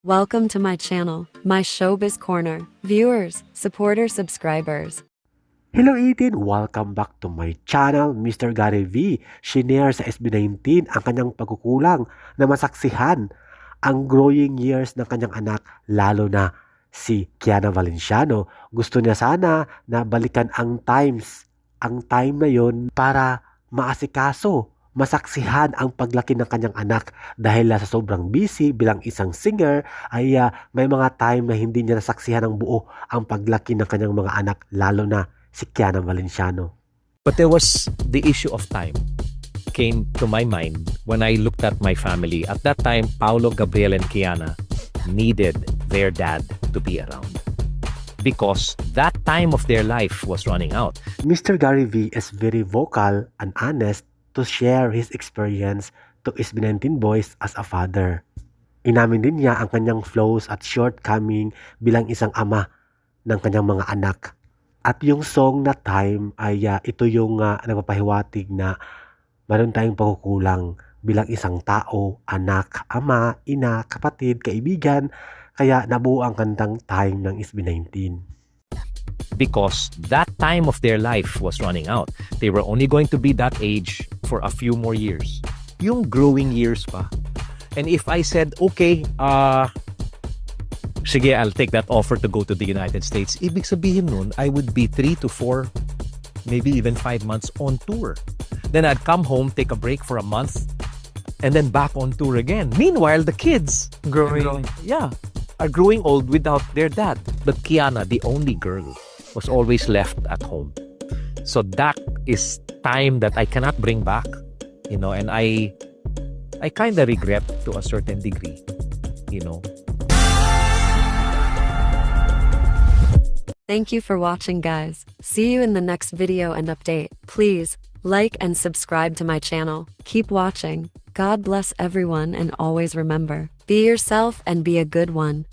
Welcome to my channel, my showbiz corner. Viewers, supporters, subscribers. Hello 18! Welcome back to my channel, Mr. Gary V. Shinare sa SB19 ang kanyang pagkukulang na masaksihan ang growing years ng kanyang anak, lalo na si Kiana Valenciano. Gusto niya sana na balikan ang times, ang time na yon para maasikaso, masaksihan ang paglaki ng kanyang anak dahil sa sobrang busy bilang isang singer ay ah, may mga time na hindi niya nasaksihan ng buo ang paglaki ng kanyang mga anak lalo na si Kiana Valenciano. But there was the issue of time came to my mind when I looked at my family. At that time, Paulo, Gabriel, and Kiana needed their dad to be around because that time of their life was running out. Mr. Gary V is very vocal and honest to share his experience to SB19 Boys as a father. Inamin din niya ang kanyang flaws at shortcoming bilang isang ama ng kanyang mga anak. At yung song na Time ay ah, ito yung uh, nagpapahiwatig na meron tayong pagkukulang bilang isang tao, anak, ama, ina, kapatid, kaibigan. Kaya nabuo ang kantang Time ng SB19. because that time of their life was running out. They were only going to be that age for a few more years. Yung growing years pa. And if I said, okay, uh, sige, I'll take that offer to go to the United States, ibig sabihin nun, I would be three to four, maybe even five months on tour. Then I'd come home, take a break for a month, and then back on tour again. Meanwhile, the kids growing, yeah, are growing old without their dad. But Kiana, the only girl, was always left at home. So that is time that I cannot bring back, you know, and I I kind of regret to a certain degree, you know. Thank you for watching guys. See you in the next video and update. Please, like and subscribe to my channel. Keep watching. God bless everyone and always remember, be yourself and be a good one.